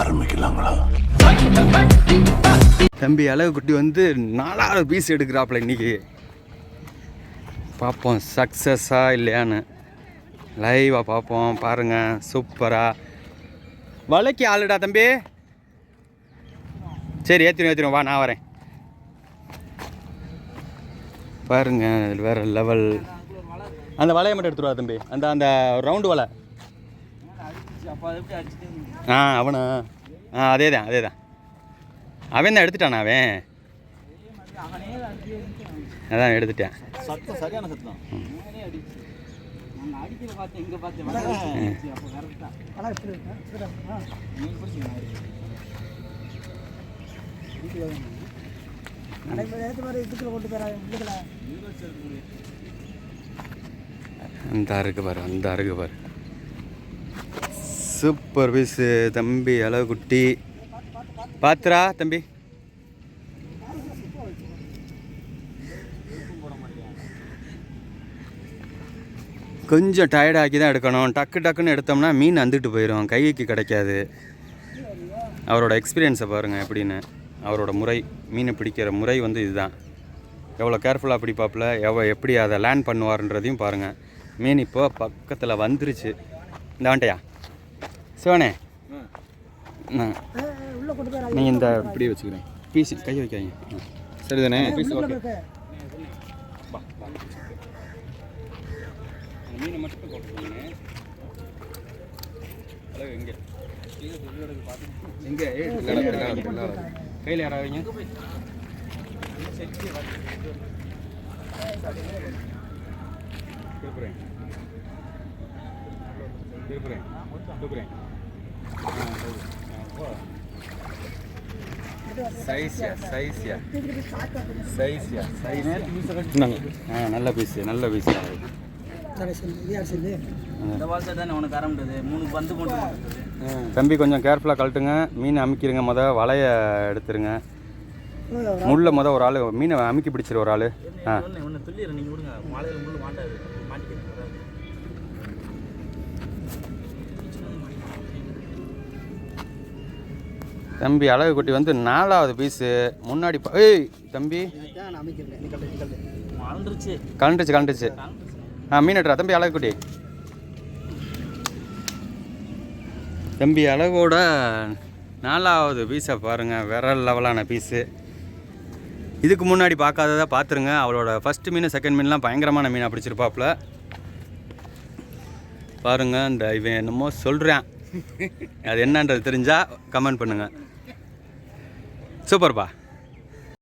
ஆரம்பிக்கலாங்களா? தம்பி அளவு குட்டி வந்து நாலாவது பீஸ் எடுக்கிறாப்புல இன்னைக்கு. பார்ப்போம் சக்ஸஸா இல்லையான்னு. லைவாக பார்ப்போம் பாருங்கள் சூப்பராக வலைக்கு ஆளுடா தம்பி. சரி ஏற்றிடும் ஏற்றிடும் வா நான் வரேன். பாருங்க இது வேற லெவல் அந்த வலையை மட்டும் எடுத்துருவா தம்பி. அந்த அந்த ரவுண்டு வலை. ஆ அவனா? ஆ அதே தான் அதே தான் அவன் தான் எடுத்துட்டானா அவன்? அதான் எடுத்துட்டேன். அந்த அருக்கு பாரு அந்த அருக்கு பாரு. சூப்பர் பீஸு தம்பி அளவு குட்டி பாத்துரா தம்பி. கொஞ்சம் டயர்டாக்கி தான் எடுக்கணும். டக்கு டக்குன்னு எடுத்தோம்னா மீன் அந்துட்டு போயிடும் கைக்கு கிடைக்காது. அவரோட எக்ஸ்பீரியன்ஸை பாருங்கள் எப்படின்னு. அவரோட முறை மீனை பிடிக்கிற முறை வந்து இதுதான். எவ்வளோ கேர்ஃபுல்லாக பிடிப்பாப்பில் எவ்வளோ எப்படி அதை லேண்ட் பண்ணுவார்ன்றதையும் பாருங்கள் மீன் இப்போ பக்கத்தில் வந்துருச்சு. இந்த வந்துட்டையா சிவனே. நீங்கள் இந்த இப்படி வச்சுக்கிறேன். பீஸ் கை வைக்காங்க. சரிதானே? Piece okay. மீனை மட்டும் போட்டுக்கோங்க அளவு எங்கே எங்கே கையில் யாராவீங்க திருப்புறேன் திருப்புறேன். திருப்புறேன். சைஸ்யா சைஸ்யா. சைஸ்யா சைஸ் ஆ நல்ல பீஸ் நல்ல பீஸ் இந்த வாசல் தானே உனக்கு ஆரம்பிட்டது மூணு பந்து போட்டு தம்பி கொஞ்சம் கேர்ஃபுல்லாக கழட்டுங்க. மீன் அமுக்கிடுங்க முத. வலையை எடுத்துருங்க. முள்ள முத ஒரு ஆள். மீனை அமுக்கி பிடிச்சிரு ஒரு ஆள். ஆ. தம்பி அழகு குட்டி வந்து நாலாவது பீஸு முன்னாடி ஏய் தம்பி. கலண்டுச்சு கலண்டுச்சு ஆ மீன் எட்டுறா தம்பி அழகு குட்டி. தம்பி அழகோட நாலாவது பீஸை பாருங்கள் வேற லெவலான பீஸு இதுக்கு முன்னாடி பார்க்காததை பார்த்துருங்க. அவளோட ஃபஸ்ட்டு மீன் செகண்ட் மீன்லாம் பயங்கரமான மீனாக பிடிச்சிருப்பாப்புல. பாருங்க இந்த இவன் என்னமோ சொல்கிறான் அது என்னன்றது தெரிஞ்சால் கமெண்ட் பண்ணுங்கள் சூப்பர்ப்பா